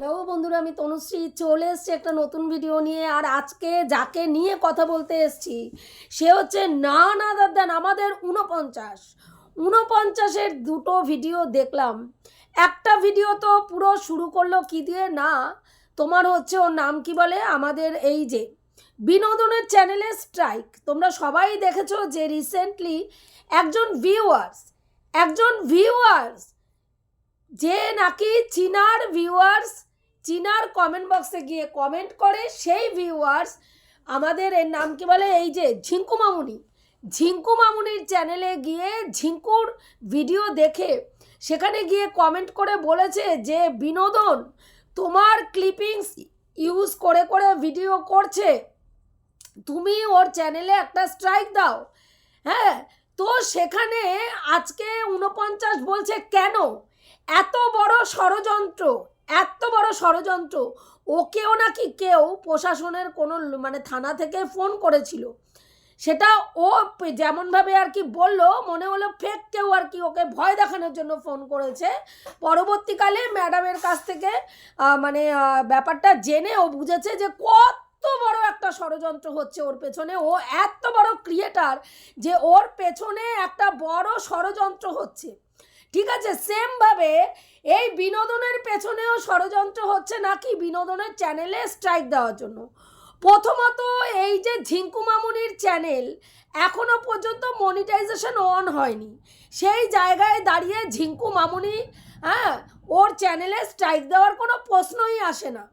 Hello বন্ধুরা, আমি তনুশ্রী চলে এসছি একটা নতুন ভিডিও নিয়ে। আর আজকে যাকে নিয়ে কথা বলতে এসছি, সে হচ্ছে না না দাদান আমাদের উনপঞ্চাশ উনপঞ্চাশের দুটো ভিডিও দেখলাম। একটা ভিডিও তো পুরো শুরু করল কি দিয়ে? না, তোমার হচ্ছে ওর নাম কি বলে? আমাদের এই যে বিনোদনের চ্যানেলে স্ট্রাইক তোমরা সবাই দেখেছ যে রিসেন্টলি একজন ভিউয়ার্স একজন ভিউয়ার্স যে নাকি চীনার ভিউয়ার্স চীনার কমেন্ট বক্সে গিয়ে কমেন্ট করে, সেই ভিউয়ার্স আমাদের এর নাম কি বলে? এই যে ঝিঙ্কু মামুনি। ঝিঙ্কু মামুনির চ্যানেলে গিয়ে ঝিঙ্কুর ভিডিও দেখে সেখানে গিয়ে কমেন্ট করে বলেছে যে, বিনোদন, তোমার ক্লিপিংস ইউজ করে করে ভিডিও করছে। তুমি ওর চ্যানেলে একটা স্ট্রাইক দাও। হ্যাঁ তো সেখানে আজকে উনপঞ্চাশ বলছে, কেন? এত বড় ষড়যন্ত্র এত বড় ষড়যন্ত্র। ওকেও নাকি কেউ প্রশাসনের কোনো মানে থানা থেকে ফোন করেছিল। সেটা ও যেমনভাবে আর কি বলল, মনে হলো ফেক কেউ আর কি ওকে ভয় দেখানোর জন্য ফোন করেছে। পরবর্তীকালে ম্যাডামের কাছ থেকে মানে ব্যাপারটা জেনে ও বুঝেছে যে কত বড় একটা ষড়যন্ত্র হচ্ছে ওর পেছনে। ও এত বড় ক্রিয়েটার যে ওর পেছনে একটা বড় ষড়যন্ত্র হচ্ছে। ঠিক আছে সেমভাবে এই বিনোদনের পেছনেও ষড়যন্ত্র হচ্ছে নাকি বিনোদনের চ্যানেলে স্ট্রাইক দেওয়ার জন্য? প্রথমত এই যে ঝিঙ্কু মামুনির চ্যানেল এখনও পর্যন্ত মনিটাইজেশন অন হয়নি। সেই জায়গায় দাঁড়িয়ে ঝিঙ্কু মামুনি হ্যাঁ ওর চ্যানেলে স্ট্রাইক দেওয়ার কোনো প্রশ্নই আসে না।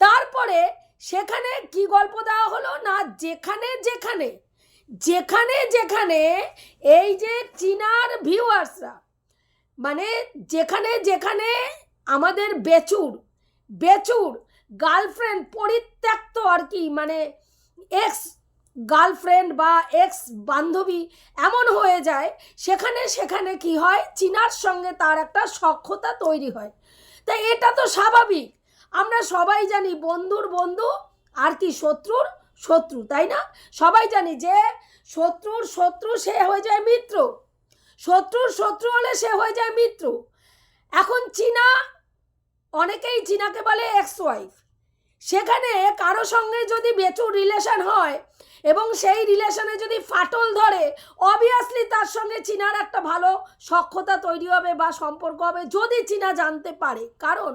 তারপরে সেখানে কি গল্প দেওয়া হলো? না, যেখানে যেখানে যেখানে যেখানে এই যে চীনার ভিউয়ার্সরা মানে যেখানে যেখানে আমাদের বেচুর বেচুর গার্লফ্রেন্ড পরিত্যক্ত আর কি মানে এক্স গার্লফ্রেন্ড বা এক্স বান্ধবী এমন হয়ে যায়, সেখানে সেখানে কি হয়? চীনার সঙ্গে তার একটা সখ্যতা তৈরি হয়। তাই এটা তো স্বাভাবিক। আমরা সবাই জানি বন্ধুর বন্ধু আর কি শত্রুর শত্রু, তাই না? সবাই জানি যে শত্রুর শত্রু সে হয়ে যায় মিত্র। শত্রুর শত্রু হলে সে হয়ে যায় মিত্র। এখন চীনা, অনেকেই চীনাকে বলে এক্স ওয়াইফ সেখানে কারও সঙ্গে যদি বেচুর রিলেশন হয় এবং সেই রিলেশনে যদি ফাটল ধরে অবভিয়াসলি তার সঙ্গে চীনার একটা ভালো সক্ষতা তৈরি হবে বা সম্পর্ক হবে, যদি চীনা জানতে পারে। কারণ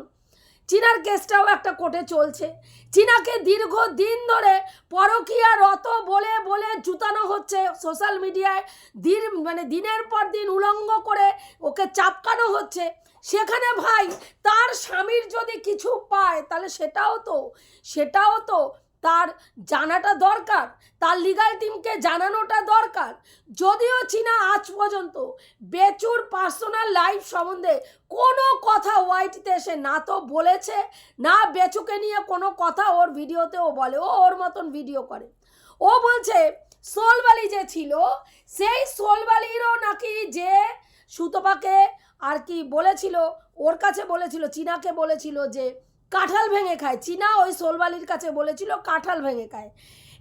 চীনার কেসটাও একটা কোর্টে চলছে। চীনাকে দীর্ঘ দিন ধরে পরকীয়া রত বলে বলে জুতানো হচ্ছে সোশ্যাল মিডিয়ায়। দিন মানে দিনের পর দিন উলঙ্গ করে ওকে চাপকানো হচ্ছে। সেখানে ভাই, তার স্বামীর যদি কিছু পায়, তাহলে সেটাও তো সেটাও তো তার জানাটা দরকার, তার লিগাল টিমকে জানানোটা দরকার। যদিও চীনা আজ পর্যন্ত বেচুর পার্সোনাল লাইফ সম্বন্ধে কোনো কথা ওয়াইটিতে এসে না তো বলেছে, না বেচুকে নিয়ে কোনো কথা ওর ভিডিওতেও বলে, ও ওর মতন ভিডিও করে। ও বলছে, সোলবালি যে ছিল, সেই সোলবালিরও নাকি যে সুতপাকে আর কি বলেছিল, ওর কাছে বলেছিল, চীনাকে বলেছিল যে কাঁঠাল ভেঙে খায়। চীনা ওই সোলবালির কাছে বলেছিল কাঁঠাল ভেঙে খায়।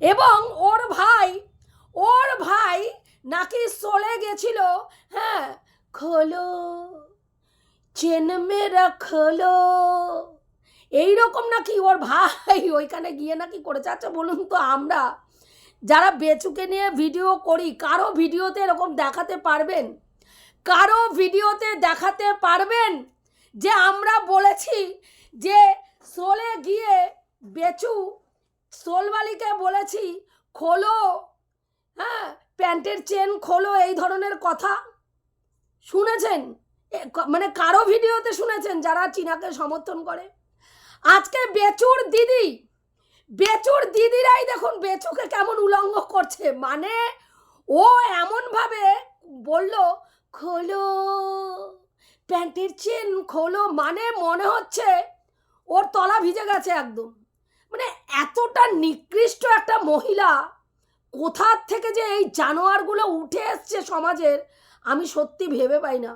এবং ওর ভাই ওর ভাই নাকি চলে গেছিল হ্যাঁ খোলো চেন মেরা খোলো এইরকম নাকি ওর ভাই ওইখানে গিয়ে নাকি করেছে। আচ্ছা বলুন তো আমরা যারা বেচুকে নিয়ে ভিডিও করি, কারও ভিডিওতে এরকম দেখাতে পারবেন? কারও ভিডিওতে দেখাতে পারবেন যে আমরা বলেছি যে সোলে গিয়ে বেচু সোলবালিকে বলেছি, খোলো। হ্যাঁ প্যান্টের চেন খোলো, এই ধরনের কথা। শুনেছেন? মানে কারও ভিডিওতে শুনেছেন যারা চীনাকে সমর্থন করে? আজকে বেচুর দিদি, বেচুর দিদিরাই দেখুন বেচুকে কেমন উলঙ্গ করছে। মানে ও এমনভাবে বলল, খোলো, প্যান্টের চেন খোলো। মানে মনে হচ্ছে ওর তলা ভিজে গেছে একদম। মানে এতটা নিকৃষ্ট একটা মহিলা কোথার থেকে যে এই জানোয়ারগুলো উঠে এসছে সমাজের, আমি সত্যি ভেবে পাই না।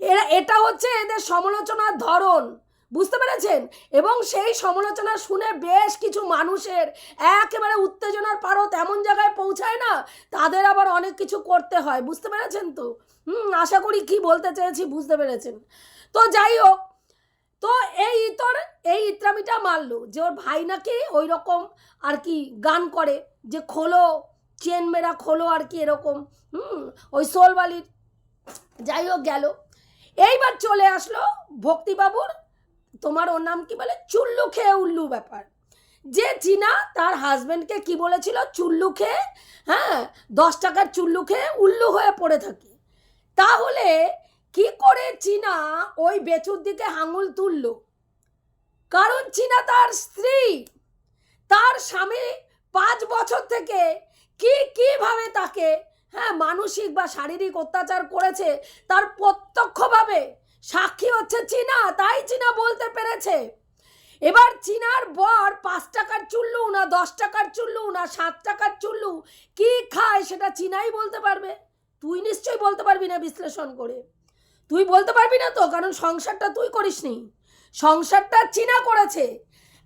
এরা, এটা হচ্ছে এদের সমালোচনার ধরন, বুঝতে পেরেছেন? এবং সেই সমালোচনা শুনে বেশ কিছু মানুষের একেবারে উত্তেজনার পারত এমন জায়গায় পৌঁছায় না, তাদের আবার অনেক কিছু করতে হয়, বুঝতে পেরেছেন তো? হুম, আশা করি কি বলতে চেয়েছি বুঝতে পেরেছেন। তো যাই হোক তো এই ইতর, এই ইত্রামিটা মারলো যে ওর ভাই নাকি ওই রকম আর কি গান করে, যে খোলো চেন মেরা খোলো আর কি এরকম, হুম, ওই সোলবালির যাই হোক গেল। এইবার চলে আসলো ভক্তিবাবুর, তোমার ওর নাম কি বলে? চুল্লু খেয়ে উল্লু ব্যাপার। যে চীনা তার হাজবেন্ডকে কি বলেছিল? চুল্লু খেয়ে হ্যাঁ দশ টাকার চুল্লু খেয়ে উল্লু হয়ে পড়ে থাকে। তাহলে কি করে চীনা ওই বেচুর দিকে হাঙুল তুলল? কারণ চীনা তার স্ত্রী। তার স্বামী পাঁচ বছর থেকে কি, কীভাবে তাকে হ্যাঁ মানসিক বা শারীরিক অত্যাচার করেছে, তার প্রত্যক্ষভাবে সাক্ষী হচ্ছে চীনা, তাই চীনা বলতে পেরেছে। এবার চীনার বর পাঁচ টাকার চুল্লু না দশ টাকার চুল্লু না সাত টাকার চুল্লু কি খায় সেটা চীনাই বলতে পারবে? তুই নিশ্চয়ই বলতে পারবি না বিশ্লেষণ করে। তুই বলতে পারবি না তো, কারণ সংসারটা তুই করিসনি। সংসারটা চীনা করেছে।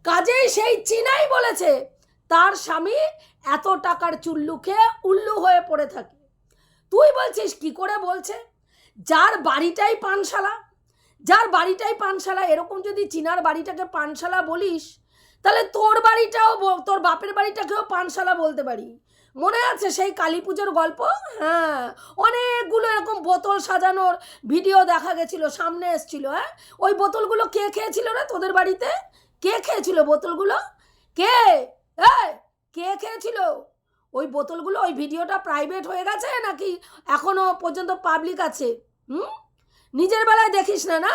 কাজেই সেই চীনাই বলেছে, তার স্বামী এত টাকার চুল্লু খেয়ে উল্লু হয়ে পড়ে থাকে। তুই বলছিস, কি করে বলছে? যার বাড়িটাই পানশালা। যার বাড়িটাই পানশালা, এরকম যদি চীনার বাড়িটাকে পানশালা বলিস, তাহলে তোর বাড়িটাও তোর বাপের বাড়িটাকেও পানশালা বলতে পারি। মনে আছে সেই কালী পুজোর গল্প? হ্যাঁ। অনেকগুলো এরকম বোতল সাজানোর ভিডিও দেখা গেছিল, সামনে এসছিল হ্যাঁ? ওই বোতলগুলো কে খেয়েছিল রে তোদের বাড়িতে? কে খেয়েছিল বোতলগুলো? কে? এই, কে খেয়েছিল? ওই বোতলগুলো ওই ভিডিওটা প্রাইভেট হয়ে গেছে নাকি এখনও পর্যন্ত পাবলিক আছে? হুম? নিজের বেলায় দেখিস না না?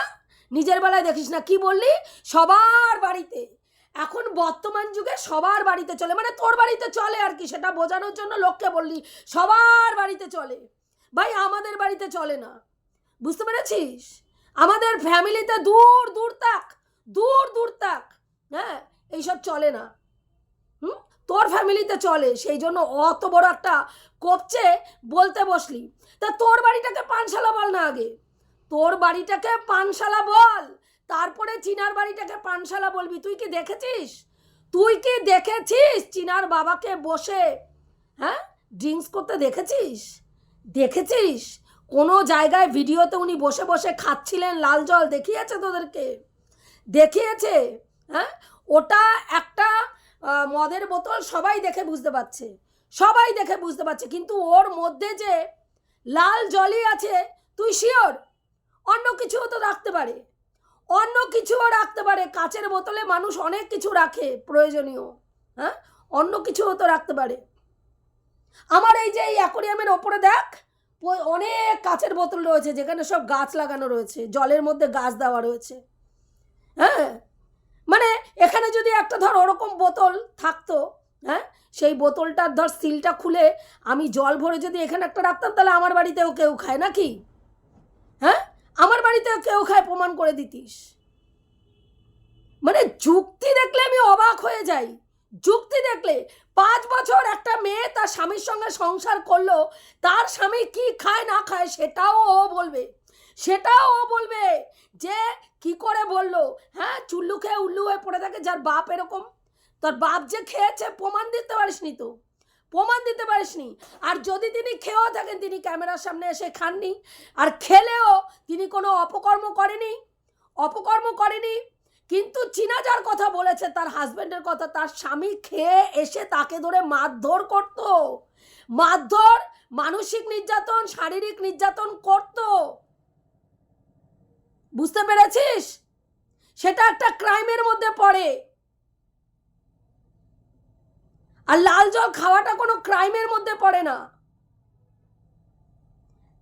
নিজের বেলায় দেখিস না। কি বললি? সবার বাড়িতে এখন বর্তমান যুগে সবার বাড়িতে চলে মানে তোর বাড়িতে চলে আর কি, সেটা বোঝানোর জন্য লোককে বললি, সবার বাড়িতে চলে। ভাই, আমাদের বাড়িতে চলে না। বুঝতে পেরেছিস? আমাদের ফ্যামিলিতে দূর দূর তাক দূর দূর তাক হ্যাঁ এইসব চলে না। হুম? তোর ফ্যামিলিতে চলে, সেই জন্য অত বড় একটা কপচে বলতে বসলি। তা তোর বাড়িটাকে পানশালা বল না আগে। তোর বাড়িটাকে পানশালা বল। তারপরে চিনার বাড়িটাকে পানশালা বলবি। তুই কি দেখেছিস? তুই কি দেখেছিস চিনার বাবাকে বসে? হ্যাঁ? ড্রিঙ্কস করতে দেখেছিস? দেখেছিস? কোনো জায়গায় ভিডিওতে উনি বসে বসে খাচ্ছিলেন লাল জল। দেখিয়েছে তোদেরকে? দেখিয়েছে? হ্যাঁ? ওটা একটা মদের বোতল সবাই দেখে বুঝতে পারছে। সবাই দেখে বুঝতে পারছে। কিন্তু ওর মধ্যে যে লাল জলই আছে, তুই শিওর অন্য কিছুও তো রাখতে পারে। অন্য কিছুও রাখতে পারে। কাচের বোতলে মানুষ অনেক কিছু রাখে, প্রয়োজনীয় হ্যাঁ? অন্য কিছুও তো রাখতে পারে। আমার এই যে এই অ্যাকোরিয়ামের ওপরে দেখ অনেক কাচের বোতল রয়েছে, যেখানে সব গাছ লাগানো রয়েছে, জলের মধ্যে গাছ দেওয়া রয়েছে হ্যাঁ? মানে এখানে যদি একটা ধর ওরকম বোতল থাকতো হ্যাঁ? সেই বোতলটার ধর সিলটা খুলে আমি জল ভরে যদি এখানে একটা রাখতাম, তাহলে আমার বাড়িতেও কেউ খায় নাকি? হ্যাঁ? আমার বাড়িতে কেউ খায় প্রমাণ করে দিতিস। মানে যুক্তি দেখলে আমি অবাক হয়ে যাই। যুক্তি দেখলে পাঁচ বছর একটা মেয়ে তার স্বামীর সঙ্গে সংসার করল, তার স্বামী কি খায় না খায় সেটাও ও বলবে। সেটাও ও বলবে যে কি করে বলল? হ্যাঁ চুল্লু খেয়ে উল্লু হয়ে পড়ে থাকে, যার বাপ এরকম। তোর বাপ যে খেয়েছে, প্রমাণ দিতে পারিসনি তো। প্রমাণ দিতে পারিসনি। আর যদি তিনি খেয়েও থাকেন, তিনি ক্যামেরার সামনে এসে খাননি। আর খেলেও তিনি কোনো অপকর্ম করেনি অপকর্ম করেনি, কিন্তু চীনা যার কথা বলেছে, তার হাজব্যান্ডের কথা, তার স্বামী খেয়ে এসে তাকে ধরে মারধর করত। মারধর, মানসিক নির্যাতন, শারীরিক নির্যাতন করত। বুঝতে পেরেছিস? সেটা একটা ক্রাইমের মধ্যে পড়ে। আর লাল জল খাওয়াটা কোনো ক্রাইমের মধ্যে পড়ে না।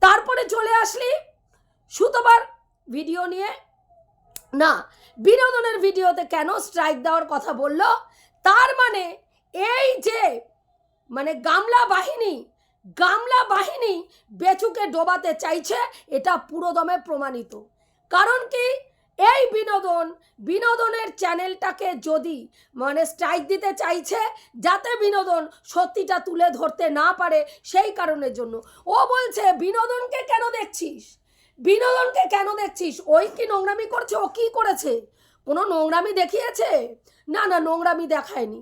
তারপরে চলে আসলি সুতোবার ভিডিও নিয়ে। না, বিনোদনের ভিডিওতে কেন স্ট্রাইক দেওয়ার কথা বলল? তার মানে এই যে মানে গামলা বাহিনী গামলা বাহিনী বেচুকে ডোবাতে চাইছে, এটা পুরোদমে প্রমাণিত। কারণ কি? এই বিনোদন, বিনোদনের চ্যানেলটাকে যদি মানে স্ট্রাইক দিতে চাইছে, যাতে বিনোদন সত্যিটা তুলে ধরতে না পারে সেই কারণের জন্য। ও বলছে, বিনোদনকে কেন দেখছিস? বিনোদনকে কেন দেখছিস? ওই কি নোংরামি করছে? ও কি করেছে? কোনো নোংরামি দেখিয়েছে? না না, নোংরামি দেখায়নি।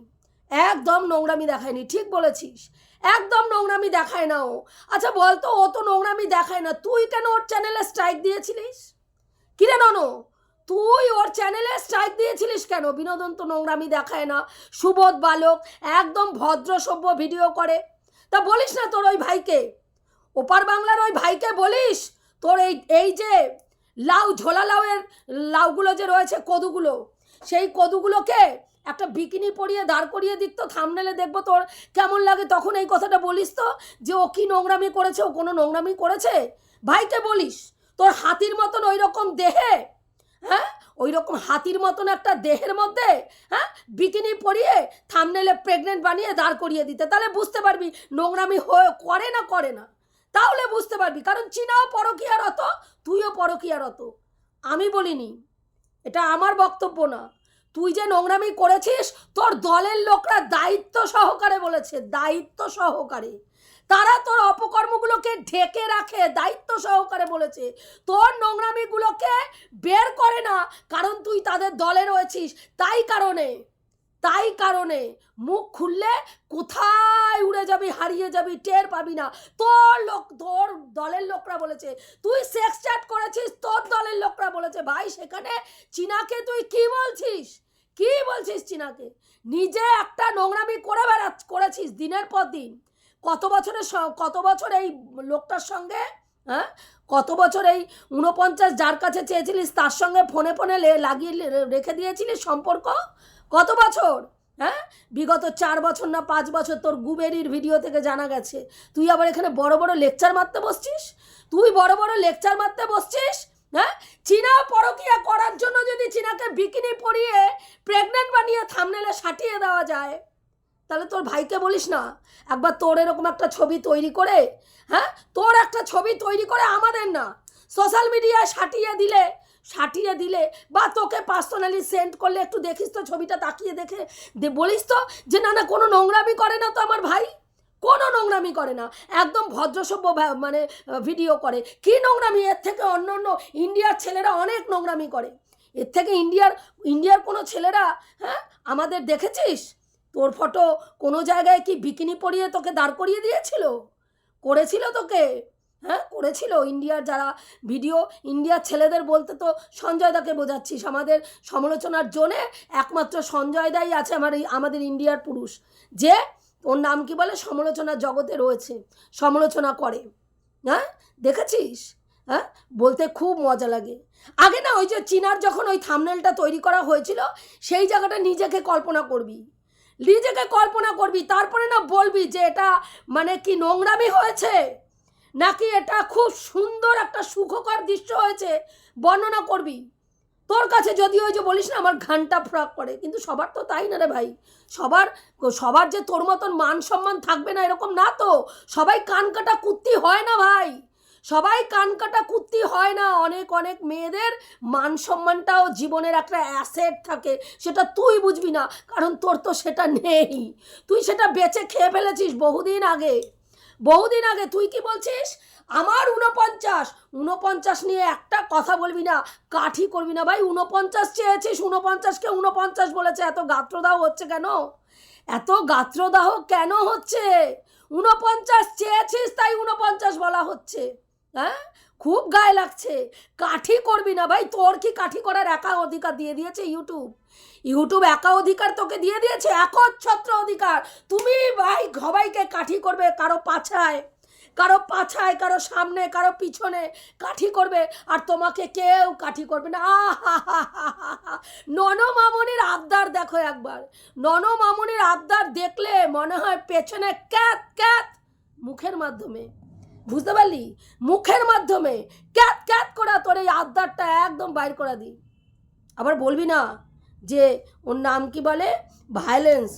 একদম নোংরামি দেখায়নি, ঠিক বলেছিস। একদম নোংরামি দেখায় না ও। আচ্ছা বলতো, ও তো নোংরামি দেখায় না। তুই কেন ওর চ্যানেলে স্ট্রাইক দিয়েছিলিস? কিরে ননো তুই ওর চ্যানেলে স্ট্রাইক দিয়েছিলিস কেন? বিনোদন তো নোংরামি দেখায় না। সুবোধ বালক একদম ভদ্র সভ্য ভিডিও করে। তা বলিস না তোর ওই ভাইকে? ওপার বাংলার ওই ভাইকে বলিস? তোর এই এই যে লাউ, ঝোলা লাউয়ের লাউগুলো যে রয়েছে কদুগুলো, সেই কদুগুলোকে একটা বিকিনি পরিয়ে দাঁড় করিয়ে দিক তো থামনেলে দেখব তোর কেমন লাগে। তখন এই কথাটা বলিস তো যে ও কি নোংরামি করেছে, ও কোনো নোংরামি করেছে? ভাইকে বলিস, তোর হাতির মতন ওই রকম দেহে হ্যাঁ? ওই রকম হাতির মতন একটা দেহের মধ্যে হ্যাঁ? বিকিনি পরিয়ে থামনেলে প্রেগনেন্ট বানিয়ে দাঁড় করিয়ে দিতে। তাহলে বুঝতে পারবি নোংরামি হয়ে করে না করে না। তাহলে বুঝতে পারবি, কারণ চীনাও পরকীয়ারত তুইও পরকীয়ারত আমি বলিনি, এটা আমার বক্তব্য না। তুই যে নোংরামি করেছিস, তোর দলের লোকরা দায়িত্ব সহকারে বলেছে, দায়িত্ব সহকারে। তারা তোর অপকর্মগুলোকে ঢেকে রাখে, দায়িত্ব সহকারে বলেছে। তোর নোংরামিগুলোকে বের করে না, কারণ তুই তাদের দলে রয়েছিস। তাই কারণে তাই কারণে মুখ খুললে কোথায় উড়ে যাবি, হারিয়ে যাবি, টের পাবি না। তোর লোক, তোর দলের লোকরা বলেছে, তুই সেক্স চ্যাট করেছিস, তোর দলের লোকরা বলেছে, ভাই, সেখানে চীনাকে তুই কি বলছিস? কি বলছিস চীনাকে? নিজে একটা নোংরামি করে বেড়া করেছিস দিনের পর দিন। কত বছরের কত বছর এই লোকটার সঙ্গে হ্যাঁ? কত বছর এই উনপঞ্চাশ যার কাছে চেয়েছিলিস, তার সঙ্গে ফোনে ফোনে লাগিয়ে রেখে দিয়েছিলিস সম্পর্ক? কত বছর? হ্যাঁ? বিগত চার বছর না পাঁচ বছর তোর গুবেরির ভিডিও থেকে জানা গেছে। তুই আবার এখানে বড় বড় লেকচার মারতে বসছিস? তুই বড় বড় লেকচার মারতে বসছিস? হ্যাঁ? চীনা পরকিয়া করার জন্য যদি চীনাকে বিকিনি পরিয়ে প্রেগনেন্ট বানিয়ে থামনেলে সাটিয়ে দেওয়া যায় তাহলে তোর ভাইকে বলিস না। একবার তোর এরকম একটা ছবি তৈরি করে হ্যাঁ? তোর একটা ছবি তৈরি করে আমাদের না। সোশ্যাল মিডিয়ায় সাটিয়ে দিলে সাটিয়ে দিলে বা তোকে পার্সোনালি সেন্ড করলে, একটু দেখিস তো ছবিটা, তাকিয়ে দেখে। বলিস তো যে, না না, কোনো নোংরামি করে না তো আমার ভাই? কোনো নোংরামি করে না। একদম ভদ্রসভ্য মানে ভিডিও করে। কি নোংরামি? এর থেকে অন্য অন্য ইন্ডিয়ার ছেলেরা অনেক নোংরামি করে। এর থেকে ইন্ডিয়ার ইন্ডিয়ার কোনো ছেলেরা হ্যাঁ? আমাদের দেখেছিস? তোর ফটো কোনো জায়গায় কি বিকিনি পরিয়ে তোকে দাঁড় করিয়ে দিয়েছিল? করেছিল তোকে? হ্যাঁ করেছিল। ইন্ডিয়ার যারা ভিডিও, ইন্ডিয়ার ছেলেদের বলতে তো সঞ্জয় দাকে বোঝাচ্ছিস। আমাদের সমালোচনার জন্যে একমাত্র সঞ্জয় দাই আছে আমার এই, আমাদের ইন্ডিয়ার পুরুষ। যে ওর নাম কি বলে? সমালোচনার জগতে রয়েছে। সমালোচনা করে। হ্যাঁ দেখেছিস? হ্যাঁ বলতে খুব মজা লাগে। আগে না ওই যে চীনার যখন ওই থামনেলটা তৈরি করা হয়েছিল, সেই জায়গাটা নিজেকে কল্পনা করবি। নিজেকে কল্পনা করবি, তারপরে না বলবি যে এটা মানে কি নোংরামি হয়েছে? নাকি এটা খুব সুন্দর একটা সুখকর দৃশ্য হয়েছে? বর্ণনা করবি। তোর কাছে যদি ওই যে বলিস না, আমার ঘানটা ফ্রক করে কিন্তু সবার তো তাই না রে ভাই? সবার সবার যে তোর মতন মান সম্মান থাকবে না এরকম না তো? সবাই কান কাটা কুত্তি হয় না ভাই। সবাই কান কাটা কুত্তি হয় না। অনেক অনেক মেয়েদের মান সম্মানটাও জীবনের একটা অ্যাসেট থাকে। সেটা তুই বুঝবি না, কারণ তোর তো সেটা নেই। তুই সেটা বেচে খেয়ে ফেলেছিস বহুদিন আগে। বহুদিন আগে তুই কি বলছিস? আমার উনপঞ্চাশ উনপঞ্চাশ নিয়ে একটা কথা বলবি না, কাঠি করবি না। ভাই উনপঞ্চাশ চেয়েছিস উনপঞ্চাশকে উনপঞ্চাশ বলেছে। এত গাত্রদাহ হচ্ছে কেন? এত গাত্রদাহ কেন হচ্ছে? উনপঞ্চাশ চেয়েছিস, তাই উনপঞ্চাশ বলা হচ্ছে। হ্যাঁ? খুব গায়ে লাগছে। কাঠি করবি না ভাই, তোর কি কাঠি করার একা অধিকার দিয়ে দিয়েছে ইউটিউব? ইউটিউব একা অধিকার তোকে দিয়ে দিয়েছে, একচ্ছত্র অধিকার। তুমি ভাই সবাইকে কাঠি করবে কারও পাছায় কারও পাছায়, কারও সামনে, কারও পিছনে কাঠি করবে, আর তোমাকে কেউ কাঠি করবে না। নন মামনির আবদার দেখো একবার। নন মামনির আবদার দেখলে মনে হয় পেছনে ক্যাত ক্যাত মুখের মাধ্যমে। বুঝতে পারলি? মুখের মাধ্যমে ক্যাত ক্যাত করে তোর এই আবদারটা একদম বাইর করে দিই আবার বলবি না যে ওর নাম কি বলে? ভায়োলেন্স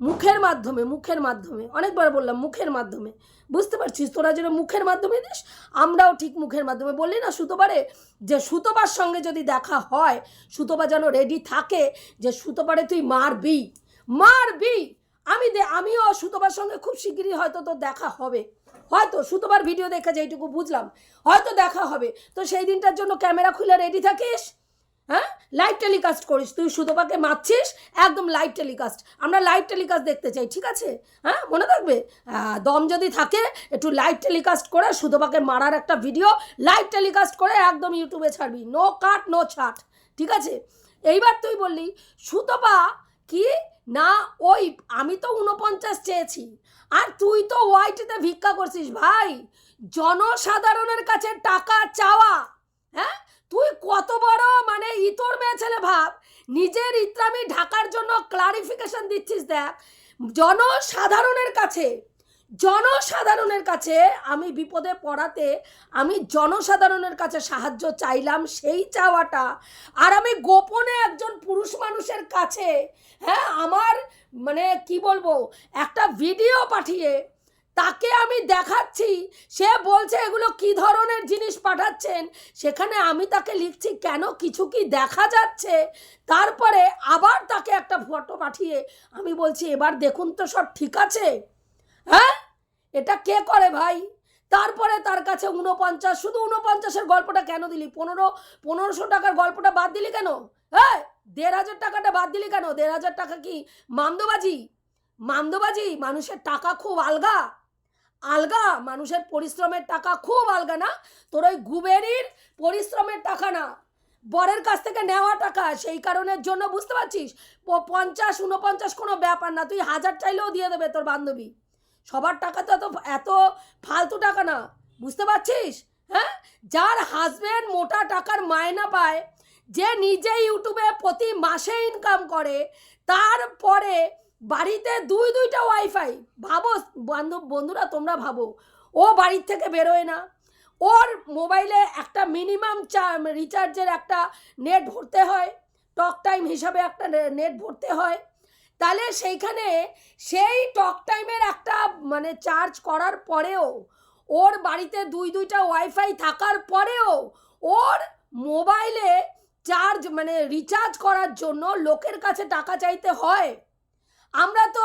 মুখের মাধ্যমে মুখের মাধ্যমে। অনেকবার বললাম মুখের মাধ্যমে। বুঝতে পারছিস? তোরা যেন মুখের মাধ্যমে দিস, আমরাও ঠিক মুখের মাধ্যমে। বললি না সুতোবারে যে সুতোবার সঙ্গে যদি দেখা হয় সুতোবা যেন রেডি থাকে যে সুতোবারে তুই মারবি। মারবি! আমি দে, আমিও সুতোবার সঙ্গে খুব শিগগিরই হয়তো তোর দেখা হবে। হয়তো সুতোবার ভিডিও দেখে যেইটুকু বুঝলাম, হয়তো দেখা হবে। তো সেই দিনটার জন্য ক্যামেরা খুলে রেডি থাকিস? হ্যাঁ? লাইভ টেলিকাস্ট করিস, তুই সুতোপাকে মারছিস, একদম লাইভ টেলিকাস্ট আমরা লাইভ টেলিকাস্ট দেখতে চাই, ঠিক আছে? হ্যাঁ? মনে থাকবে? দম যদি থাকে, একটু লাইভ টেলিকাস্ট করে সুতোপাকে মারার একটা ভিডিও লাইভ টেলিকাস্ট করে একদম ইউটিউবে ছাড়বি। নো কাট নো ছাট ঠিক আছে? এইবার তুই বললি, সুতপা কি? না, ওই, আমি তো উনপঞ্চাশ চেয়েছি। আর তুই তো ওয়াইটিতে ভিক্ষা করছিস ভাই। জনসাধারণের কাছে টাকা চাওয়া হ্যাঁ? তুই কত বড় মানে ইতর মেয়ে ছেলে ভাব। নিজের ইত্রামি ঢাকার জন্য ক্লারিফিকেশন দিচ্ছিস দেখ। জনসাধারণের কাছে জনসাধারণের কাছে আমি বিপদে পড়াতে আমি জনসাধারণের কাছে সাহায্য চাইলাম সেই চাওয়াটা। আর আমি গোপনে একজন পুরুষ মানুষের কাছে হ্যাঁ আমার মানে কি বলব, একটা ভিডিও পাঠিয়ে তাকে আমি দেখাচ্ছি। সে বলছে, এগুলো কি ধরনের জিনিস পাঠাচ্ছেন? সেখানে আমি তাকে লিখছি, কেন কিছু কি দেখা যাচ্ছে? তারপরে আবার তাকে একটা ফটো পাঠিয়ে আমি বলছি, এবার দেখুন তো সব ঠিক আছে? হ্যাঁ? এটা কে করে ভাই? তারপরে তার কাছে উনপঞ্চাশ শুধু উনপঞ্চাশের গল্পটা কেন দিলি? পনেরো, পনেরোশো টাকার গল্পটা বাদ দিলি কেন? হ্যাঁ? দেড় হাজার টাকাটা বাদ দিলি কেন? দেড় হাজার টাকা কি মামদোবাজি মামদোবাজি মানুষের টাকা খুব আলগা। আলগা? মানুষের পরিশ্রমের টাকা খুব আলগা না? তোর ওই গুবেরির পরিশ্রমের টাকা না? বরের কাছ থেকে নেওয়া টাকা, সেই কারণের জন্য বুঝতে পারছিস? পঞ্চাশ উনপঞ্চাশ কোনো ব্যাপার না। তুই হাজার চাইলেও দিয়ে দেবে তোর বান্ধবী। সবার টাকা তো এত এত ফালতু টাকা না, বুঝতে পারছিস? হ্যাঁ? যার হাজব্যান্ড মোটা টাকার মায়না পায়, যে নিজে ইউটিউবে প্রতি মাসে ইনকাম করে তারপরে বাড়িতে দুই দুইটা ওয়াইফাই ভাবো বান্ধব বন্ধুরা তোমরা ভাবো, ও বাড়ির থেকে বেরোয় না, ওর মোবাইলে একটা মিনিমাম রিচার্জের একটা নেট ভরতে হয় টক টাইম হিসাবে একটা নেট ভরতে হয় তাহলে সেইখানে সেই টক টাইমের একটা মানে চার্জ করার পরেও, ওর বাড়িতে দুই দুইটা ওয়াইফাই থাকার পরেও, ওর মোবাইলে চার্জ মানে রিচার্জ করার জন্য লোকের কাছে টাকা চাইতে হয়। আমরা তো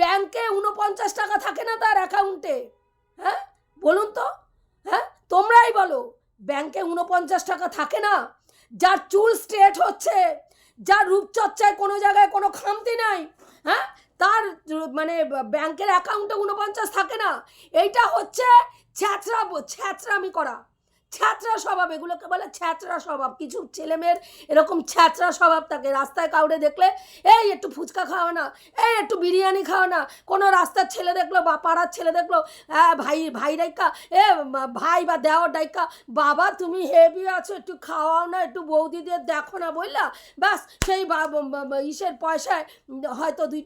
ব্যাংকে উনপঞ্চাশ টাকা থাকে না তার অ্যাকাউন্টে হ্যাঁ? বলুন তো। হ্যাঁ? তোমরাই বলো ব্যাংকে উনপঞ্চাশ টাকা থাকে না? যার চুল স্ট্রেট হচ্ছে, যার রূপচর্চায় কোনো জায়গায় কোনো খামতি নাই হ্যাঁ? তার মানে ব্যাংকের অ্যাকাউন্টে উনপঞ্চাশ থাকে না। এইটা হচ্ছে ছ্যাঁচড়া ছ্যাঁচড়ামি করা। ছ্যাঁচড়া স্বভাব, এগুলোকে বলে ছ্যাঁচড়া স্বভাব। কিছু ছেলেমেয়ের এরকম ছ্যাঁচড়া স্বভাব থাকে। রাস্তায় কাউরে দেখলে, এই, একটু ফুচকা খাও না। এই, একটু বিরিয়ানি খাও না। কোনো রাস্তার ছেলে দেখল বা পাড়ার ছেলে দেখল হ্যাঁ ভাই ভাই ডাইকা, এ, ভাই বা দেওয়ার ডাইকা, বাবা তুমি হেভি আছো, একটু খাওয়াও না, একটু বৌদিদের দেখো না বললা ব্যাস, সেই ইসের পয়সায় হয়তো দুই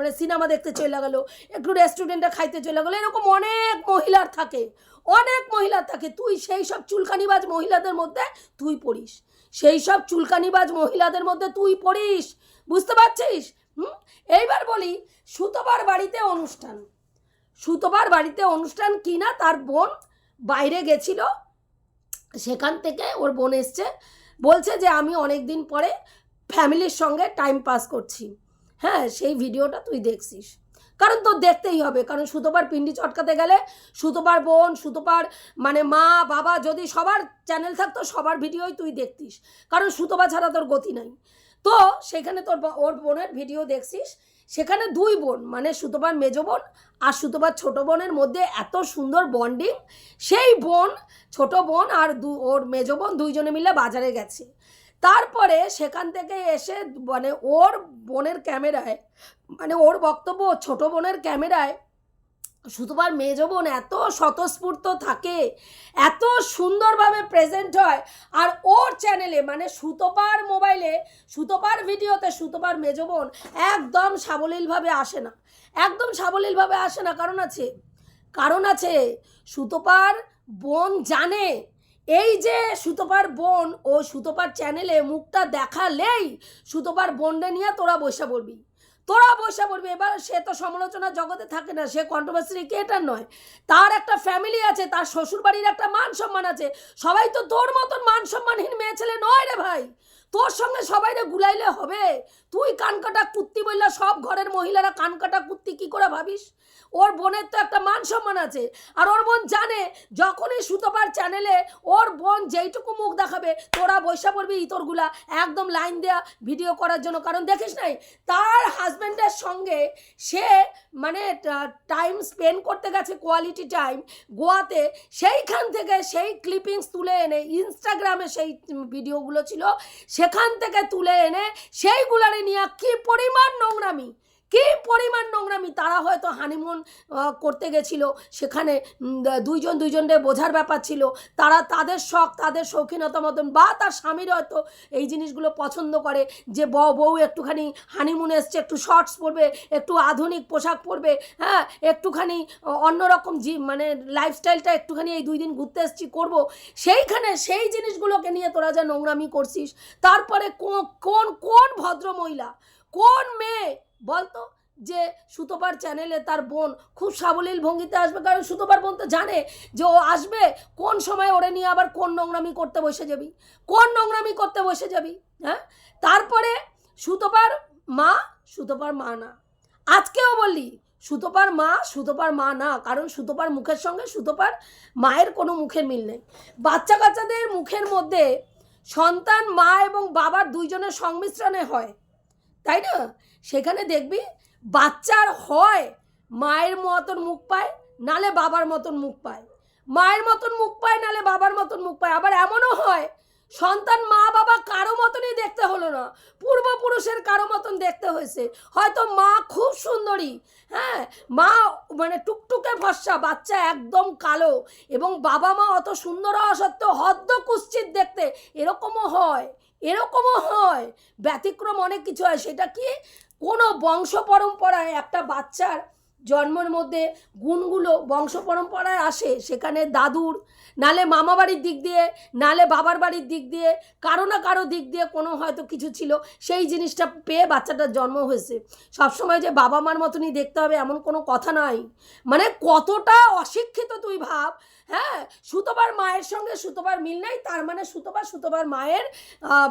মানে সিনেমা দেখতে চলে গেলো, একটু রেস্টুরেন্টে খাইতে চলে গেলো। এরকম অনেক মহিলার থাকে। অনেক মহিলা থাকে। তুই সেই সব চুলকানিবাজ মহিলাদের মধ্যে তুই পড়িস। সেই সব চুলকানিবাজ মহিলাদের মধ্যে তুই পড়িস। বুঝতে পারছিস? হুম? এইবার বলি, সুতোবার বাড়িতে অনুষ্ঠান। সুতোবার বাড়িতে অনুষ্ঠান কি না তার বোন বাইরে গেছিল। সেখান থেকে ওর বোন এসছে। বলছে যে, আমি অনেক দিন পরে ফ্যামিলির সঙ্গে টাইম পাস করছি। হ্যাঁ সেই ভিডিওটা তুই দেখছিস। কারণ তোর দেখতেই হবে, কারণ সুতোপার পিন্ডি চটকাতে গেলে সুতোপার বোন, সুতোপার মানে মা, বাবা যদি সবার চ্যানেল থাকতো, সবার ভিডিওই তুই দেখতিস। কারণ সুতোপা ছাড়া তোর গতি নাই। তো সেখানে তোর ওর বোনের ভিডিও দেখছিস, সেখানে দুই বোন মানে সুতোপার মেজ বোন আর সুতোপার ছোট বোনের মধ্যে এত সুন্দর বন্ডিং সেই বোন, ছোট বোন আর দু, ওর মেজ বোন দুইজনে মিলে বাজারে গেছে। তারপরে সেখান থেকে এসে মানে ওর বোনের ক্যামেরায় মানে ওর বক্তব্য ছোট বোনের ক্যামেরায় সুতোবার মেজ বোন এত স্বতঃস্ফূর্ত থাকে, এত সুন্দরভাবে প্রেজেন্ট হয়, আর ওর চ্যানেলে মানে সুতোপার মোবাইলে সুতোপার ভিডিওতে সুতোপার মেজ বোন একদম সাবলীলভাবে আসে না, একদম সাবলীলভাবে আসে না। কারণ আছে কারণ আছে, সুতোপার বোন জানে এই যে সুতোপার বোন ও সুতোপার চ্যানেলে মুখটা দেখালেই সুতোপার বোনরে নিয়ে তোরা বসে পড়বি। তোরা বসে পড়বি। এবার সে তো সমালোচনা জগতে থাকে না, সে কন্ট্রোভার্সি ক্রিয়েটার নয়। তার একটা ফ্যামিলি আছে, তার শ্বশুরবাড়ির একটা মান সম্মান আছে। সবাই তো তোর মতন মান সম্মানহীন মেয়ে ছেলে নয় রে ভাই। তোর সঙ্গে সবাই রে গুলাইলে হবে। তুই কানকাটা কুত্তি বললে সব ঘরের মহিলারা কানকাটা কুত্তি কি করে ভাবিস? ওর বোনের তো একটা মান সম্মান আছে। আর ওর বোন জানে, যখনই সুতপার চ্যানেলে ওর বোন যেইটুকু মুখ দেখাবে, তোরা বৈশা পড়বি ইতরগুলা, একদম লাইন দেয়া ভিডিও করার জন্য। কারণ দেখিস নাই, তার হাজব্যান্ডের সঙ্গে সে মানে টাইম স্পেন্ড করতে গেছে কোয়ালিটি টাইম গোয়াতে, সেইখান থেকে সেই ক্লিপিংস তুলে এনে ইনস্টাগ্রামে সেই ভিডিওগুলো ছিল, সেখান থেকে তুলে এনে সেইগুলারে নিয়ে কি পরিমাণ নোংরামি। কি পরিমাণ নোংরামি? তারা হয়তো হানিমুন করতে গেছিল। সেখানে দুইজন দুইজনের বোঝার ব্যাপার ছিল। তারা তাদের শখ, তাদের শৌখিনতা মতন বা তার স্বামীর হয়তো এই জিনিসগুলো পছন্দ করে যে বউ বউ একটুখানি হানিমুন এসছে, একটু শর্টস পরবে, একটু আধুনিক পোশাক পরবে হ্যাঁ একটুখানি অন্যরকম জি মানে লাইফস্টাইলটা একটুখানি এই দুই দিন ঘুরতে এসছি, করব। সেইখানে সেই জিনিসগুলোকে নিয়ে তোরা যা নোংরামি করছিস, তারপরে কোন কোন ভদ্র মহিলা কোন মেয়ে বলতো যে সুতোপার চ্যানেলে তার বোন খুব সাবলীল ভঙ্গিতে আসবে, কারণ সুতোপার বোন তো জানে যে ও আসবে, কোন সময় ওরে নিয়ে আবার কোন নোংরামি করতে বসে যাবি? কোন নোংরামি করতে বসে যাবি? হ্যাঁ? তারপরে সুতোপার মা সুতোপার মা না। আজকেও বললি, সুতোপার মা সুতোপার মা না, কারণ সুতোপার মুখের সঙ্গে সুতোপার মায়ের কোনো মুখের মিল নেই। বাচ্চা কাচ্চাদের মুখের মধ্যে সন্তান, মা এবং বাবার দুইজনের সংমিশ্রণে হয়, তাই না? সেখানে দেখবি বাচ্চার হয় মায়ের মতন মুখ পায়, নালে বাবার মতন মুখ পায়। মায়ের মতন মুখ পায়, নালে বাবার মতন মুখ পায়। আবার এমনও হয়, সন্তান মা বাবা কারও মতনই দেখতে হলো না। পূর্বপুরুষের কারও মতন দেখতে হয়েছে। হয়তো মা খুব সুন্দরী হ্যাঁ? মা মানে টুকটুকে ফর্সা, বাচ্চা একদম কালো এবং বাবা মা অত সুন্দর হওয়া সত্ত্বেও হদ্দ কুশ্চিত দেখতে এরকমও হয় এরকমও হয়। ব্যতিক্রম অনেক কিছু হয়। সেটা কি? কোনো বংশ পরম্পরায় একটা বাচ্চার জন্মের মধ্যে গুণগুলো বংশ পরম্পরায় আসে, সেখানে দাদুর, নালে মামা বাড়ির দিক দিয়ে, নালে বাবার বাড়ির দিক দিয়ে, কারও না কারও দিক দিয়ে কোনো হয়তো কিছু ছিল, সেই জিনিসটা পেয়ে বাচ্চাটার জন্ম হয়েছে। সবসময় যে বাবা মার মতনই দেখতে হবে এমন কোনো কথা নাই। মানে কতটা অশিক্ষিত তুই ভাব হ্যাঁ? সুতোবার মায়ের সঙ্গে সুতোবার মিল নাই, তার মানে সুতোবার সুতোবার মায়ের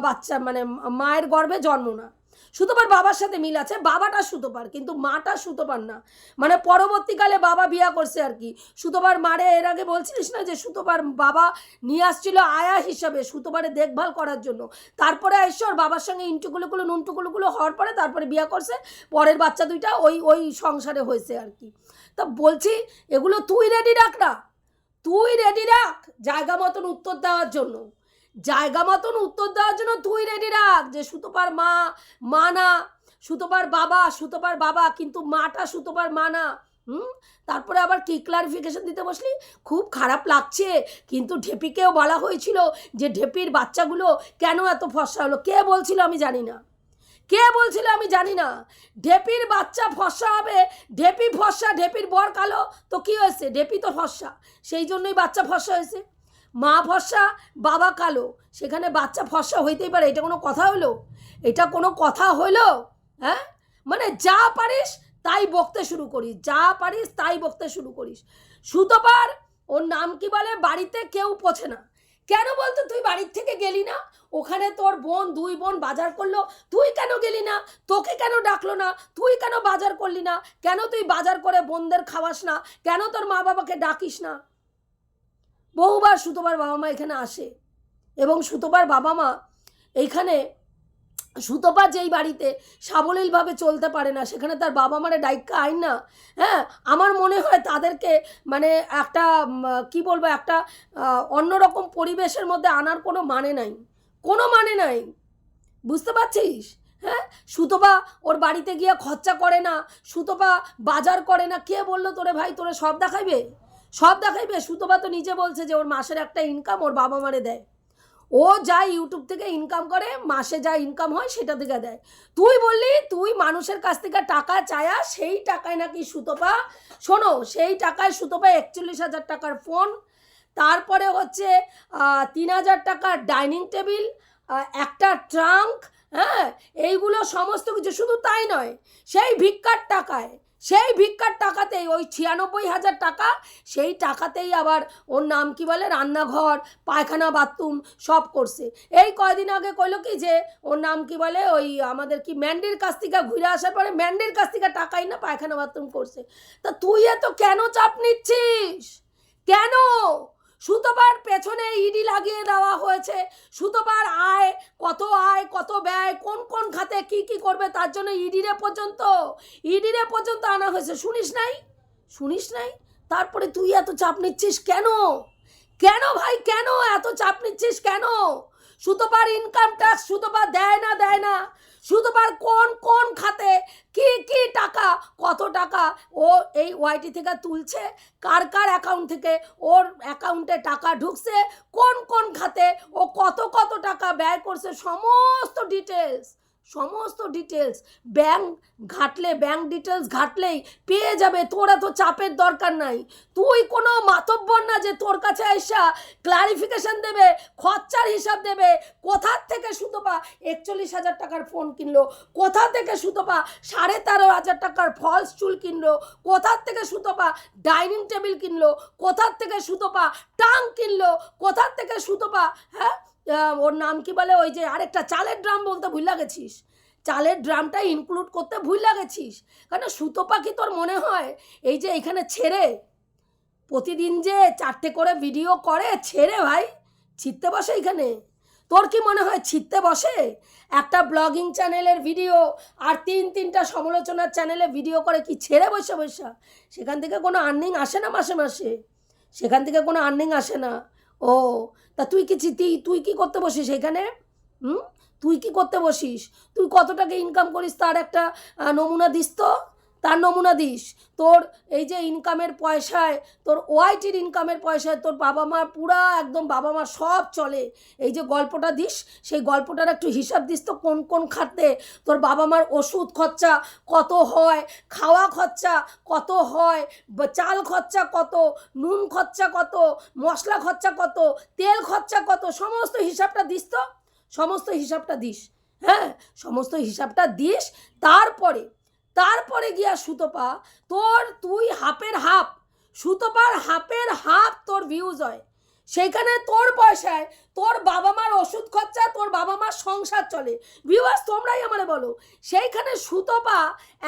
বাচ্চা মানে মায়ের গর্ভে জন্ম না। সুতোবার বাবার সাথে মিল আছে, বাবাটা সুতোপার, কিন্তু মাটা সুতোপার না। মানে পরবর্তীকালে বাবা বিয়া করছে আর কি। সুতোবার মারে এর আগে বলছিলিস না যে সুতোবার বাবা নিয়ে আসছিল আয়া হিসাবে সুতোবারে দেখভাল করার জন্য। তারপরে ঈশ্বর বাবার সঙ্গে ইন্টুকুলুকুলো নুনটুকুলুকুলো হওয়ার পরে তারপরে বিয়া করছে, পরের বাচ্চা দুইটা ওই ওই সংসারে হয়েছে আর কি। তা বলছি, এগুলো তুই রেডি রাখ না। তুই রেডি রাখ জায়গা মতন উত্তর দেওয়ার জন্য। জায়গা মতন উত্তর দেওয়ার জন্য তুই রেডি রাখ। যে সুতোপার মা মা না সুতোপার বাবা সুতোপার বাবা, কিন্তু মাটা সুতোপার মা না হুম? তারপরে আবার কি ক্লারিফিকেশন দিতে বসলি? খুব খারাপ লাগছে। কিন্তু ঢেপিকেও বলা হয়েছিল যে ঢেপির বাচ্চাগুলো কেন এত ফর্সা হলো? কে বলছিল আমি জানি না। কে বলছিল আমি জানি না? ঢেপির বাচ্চা ফর্সা হবে, ঢেপি ফর্সা, ঢেপির বর কালো, তো কি হয়েছে? ঢেপি তো ফর্সা, সেই জন্যই বাচ্চা ফর্সা হয়েছে। মা ফর্সা, বাবা কালো। সেখানে বাচ্চা ফর্সা হইতেই পারে, এটা কোনো কথা হলো এটা কোনো কথা হলো হ্যাঁ? মানে যা পারিস তাই বকতে শুরু করিস, যা পারিস তাই বকতে শুরু করিস। সুতোপার, ওর নাম কি বলে? বাড়িতে কেউ পোছে না। কেন বলতো তুই বাড়ির থেকে গেলি না? ওখানে তোর বোন, দুই বোন বাজার করল, তুই কেন গেলি না? তোকে কেন ডাকলো না? তুই কেন বাজার করলি না? কেন তুই বাজার করে বোনদের খাওয়াস না? কেন তোর মা বাবাকে ডাকিস না? বহুবার সুতোবার বাবা মা এখানে আসে এবং সুতোবার বাবা মা এইখানে সুতোপা যেই বাড়িতে সাবলীলভাবে চলতে পারে না, সেখানে তার বাবা মারে ডাইকা আইন না হ্যাঁ? আমার মনে হয় তাদেরকে মানে একটা কি বলব, একটা অন্যরকম পরিবেশের মধ্যে আনার কোনো মানে নাই। কোনো মানে নাই। বুঝতে পারছিস? হ্যাঁ? সুতোপা ওর বাড়িতে গিয়ে খরচা করে না, সুতোপা বাজার করে না। কে বলল তোরে ভাই? তোরে সব দেখাইবে? সব দেখাইবে, সুতোপা তো নিজে বলছে যে ওর মাসের একটা ইনকাম ওর বাবা মারে দেয়। ও যা ইউটিউব থেকে ইনকাম করে, মাসে যা ইনকাম হয় সেটা থেকে দেয়। তুই বললি, তুই মানুষের কাছ থেকে টাকা চায়া সেই টাকায় নাকি সুতোপা? শোনো, সেই টাকায় সুতোপা একচল্লিশ হাজার টাকার ফোন তারপরে হচ্ছে তিন হাজার টাকার ডাইনিং টেবিল একটা ট্রাঙ্ক হ্যাঁ এইগুলো সমস্ত কিছু শুধু তাই নয়, সেই ভিক্ষার টাকায় সেই ভিক্ষার টাকাতেই, ওই ছিয়ানব্বই হাজার টাকা, সেই টাকাতেই আবার ওর নাম কি বলে, রান্নাঘর, পায়খানা, বাথরুম সব করছে। এই কয়দিন আগে কইলো কি যে, ওর নাম কি বলে, ওই আমাদের কি ম্যান্ডির কাছ থেকে ঘুরে আসার পরে ম্যান্ডির কাছ থেকে টাকাই না পায়খানা, বাথরুম করছে। তা তুই এত কেন চাপ নিচ্ছিস? কেন? সুতোবার পেছনে ইডি লাগিয়ে দেওয়া হয়েছে। সুতোবার আয়, কত আয়, কত ব্যয়, কোন কোন খাতে কি কি করবে তার জন্য ইডিরে পর্যন্ত ইডিরে পর্যন্ত আনা হয়েছে। শুনিস নাই? শুনিস নাই? তারপরে তুই এত চাপ নিচ্ছিস কেন? কেন ভাই, কেন এত চাপ নিচ্ছিস কেন? সুতোবার ইনকাম ট্যাক্স সুতোবার দেয় না দেয় না। সুতোবার কোন কোন খাতে কি কি টাকা, কত টাকা ও এই ওয়াইটি থেকে তুলছে? কার কার অ্যাকাউন্ট থেকে ওর অ্যাকাউন্টে টাকা ঢুকছে? কোন কোন খাতে ও কত কত টাকা ব্যয় করছে? সমস্ত ডিটেলস সমস্ত ডিটেলস ব্যাংক ঘাটলে ব্যাংক ডিটেলস ঘাটলেই পেয়ে যাবে, তোর এত চাপের দরকার নাই। তুই কোনো মাতব্বর না যে তোর কাছে এসা ক্লারিফিকেশান দেবে, খরচার হিসাব দেবে, কোথার থেকে সুতপা একচল্লিশ হাজার টাকার ফোন কিনলো, কোথা থেকে সুতপা সাড়ে তেরো হাজার টাকার ফলস চুল কিনলো, কোথার থেকে সুতপা ডাইনিং টেবিল কিনলো, কোথার থেকে সুতপা টাং কিনলো, কোথার থেকে সুতপা হ্যাঁ? ওর নাম কি বলে? ওই যে আরেকটা, চালের ড্রাম বলতে ভুলে গেছিস? চালের ড্রামটা ইনক্লুড করতে ভুলে গেছিস? কারণ সুতো পাখি তোর মনে হয়? এই যে এখানে ছেড়ে, প্রতিদিন যে চারটে করে ভিডিও করে, ছেড়ে ভাই, ছিটতে বসে এখানে। তোর কি মনে হয় ছিটতে বসে? একটা ব্লগিং চ্যানেলের ভিডিও আর তিন, তিনটা সমালোচনার চ্যানেলে ভিডিও করে কি ছেড়ে বসে বসে? সেখান থেকে কোনো আর্নিং আসে না মাসে মাসে? সেখান থেকে কোনো আর্নিং আসে না। ও, তা তুই কি চিতি, তুই কি করতে বসিস এখানে? হুম? তুই কি করতে বসিস? তুই কত টাকা ইনকাম করিস? তার একটা নমুনা দিস তো। তার নমুনা দিস। তোর এই যে ইনকামের পয়সায়, তোর ওয়াইটির ইনকামের পয়সায় তোর বাবা মার পুরা একদম বাবা মা সব চলে। এই যে গল্পটা দিস, সেই গল্পটার একটু হিসাব দিস তো কোন কোন খাতে। তোর বাবা মার ওষুধ খরচা কত হয়, খাওয়া খরচা কত হয় চাল খরচা কত, নুন খরচা কত, মশলা খরচা কত, তেল খরচা কত, সমস্ত হিসাবটা দিস তো। সমস্ত হিসাবটা দিস হ্যাঁ? সমস্ত হিসাবটা দিস, তারপরে তারপরে গিয়া সুতপা, তোর তুই হাফের হাফ সুতপার হাফের হাফ তোর ভিউজ হয়। সেইখানে তোর পয়সায় তোর বাবা মার ওষুধ খরচা, তোর বাবা মার সংসার চলে। ভিউয়ার্স তোমরাই আমারে বলো, সেইখানে সুতপা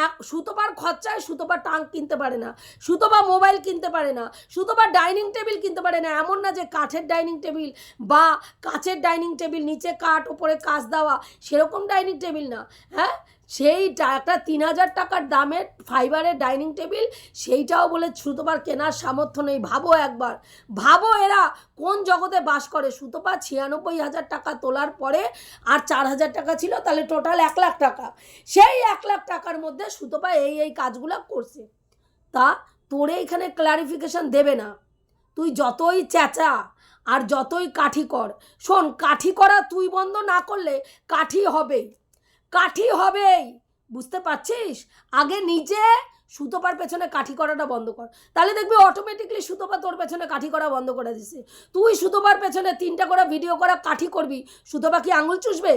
এক, সুতপার খরচায় সুতপা টাং কিনতে পারে না, সুতপা মোবাইল কিনতে পারে না, সুতপা ডাইনিং টেবিল কিনতে পারে না। এমন না যে কাঠের ডাইনিং টেবিল বা কাচের ডাইনিং টেবিল, নিচে কাঠ ওপরে কাচ দেওয়া, সেরকম ডাইনিং টেবিল না হ্যাঁ? সেই একটা তিন হাজার টাকার দামের ফাইবারের ডাইনিং টেবিল সেইটাও বলে সুতোপার কেনার সামর্থ্য নেই। ভাবো একবার। ভাবো এরা কোন জগতে বাস করে। সুতোপা ছিয়ানব্বই হাজার টাকা তোলার পরে আর চার হাজার টাকা ছিল, তাহলে টোটাল এক লাখ টাকা। সেই এক লাখ টাকার মধ্যে সুতোপা এই এই কাজগুলো করছে। তা তোরে এখানে ক্লারিফিকেশন দেবে না। তুই যতই চেঁচা আর যতই কাঠি কর। শোন, কাঠি করা তুই বন্ধ না করলে কাঠি হবেই। কাঠি হবেই। বুঝতে পারছিস? আগে নিজে সুতোপার পেছনে কাঠি করাটা বন্ধ কর। তাহলে দেখবি অটোমেটিকলি সুতোপা তোর পেছনে কাঠি করা বন্ধ করে দিছে। তুই সুতোপার পেছনে তিনটা করে ভিডিও করা কাঠি করবি। সুতোপা কি আঙুল চুষবে?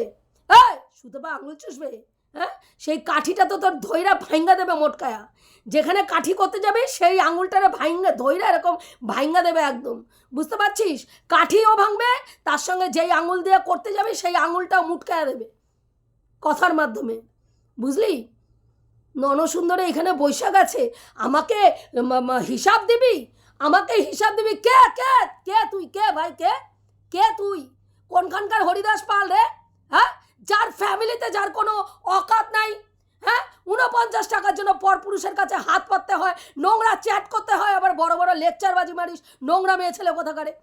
হ্যাঁ সুতোপা আঙুল চুষবে? হ্যাঁ? সেই কাঠিটা তো তোর ধৈরা ভাইঙ্গা দেবে মোটকায়া। যেখানে কাঠি করতে যাবে, সেই আঙুলটারে ভাইঙ্গা, ধৈরা এরকম ভাইঙ্গা দেবে একদম। বুঝতে পারছিস? কাঠিও ভাঙবে, তার সঙ্গে যেই আঙুল দিয়ে করতে যাবে, সেই আঙুলটাও মুটকায়া দেবে। কথার মাধ্যমে। বুঝলি? ননসুন্দরে এখানে বৈশাখ আছে। আমাকে হিসাব দিবি? আমাকে হিসাব দিবি। কে কে কে তুই? কে ভাই, কে? কে তুই? কোনখানকার হরিদাস পাল রে? হ্যাঁ? যার ফ্যামিলিতে যার কোনো অকাত নাই। হ্যাঁ? উনপঞ্চাশ টাকার জন্য পরপুরুষের কাছে হাত পাততে হয়। নোংরা চ্যাট করতে হয়। আবার বড় বড় লেকচারবাজি মারিস। নোংরা মেয়ে ছেলে কোথাকারে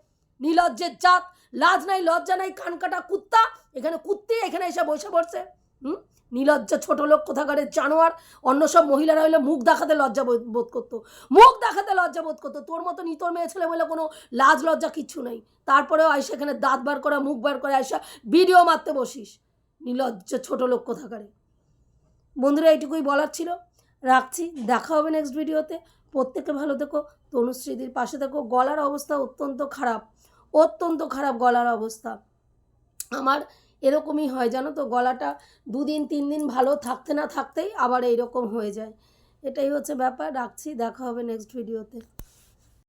নিলজ্জের জাত। লাজ নাই, লজ্জা নাই, কানকাটা কুত্তা। এখানে কুত্তি, এখানে এসে বসে পড়ছে। হুম? নিলজ্জা ছোট লোক, কোথাকারের জানোয়ার, অন্য সব মহিলারা হইলে মুখ দেখাতে লজ্জা বোধ- করতো। মুখ দেখাতে লজ্জা বোধ করতো। তোর মতো নিতর মেয়ে ছেলে বলে কোনো লাজ লজ্জা কিচ্ছু নেই। তারপরেও আইসা এখানে দাঁত বার করা, মুখ বার করে আইসা ভিডিও মারতে বসিস। নিলজ্জা ছোট লোক কোথাকারে বন্ধুরা, এইটুকুই বলার ছিল। রাখছি। দেখা হবে নেক্সট ভিডিওতে প্রত্যেকে ভালো থেকো। তনুশ্রীদির পাশে থেকো। গলার অবস্থা অত্যন্ত খারাপ। অত্যন্ত খারাপ গলার অবস্থা। আমার এরকমই হয়, জানো তো? গলাটা দুদিন তিন দিন ভালো থাকতে না থাকতেই আবার এইরকম হয়ে যায়। এটাই হচ্ছে ব্যাপার। রাখছি, দেখা হবে নেক্সট ভিডিওতে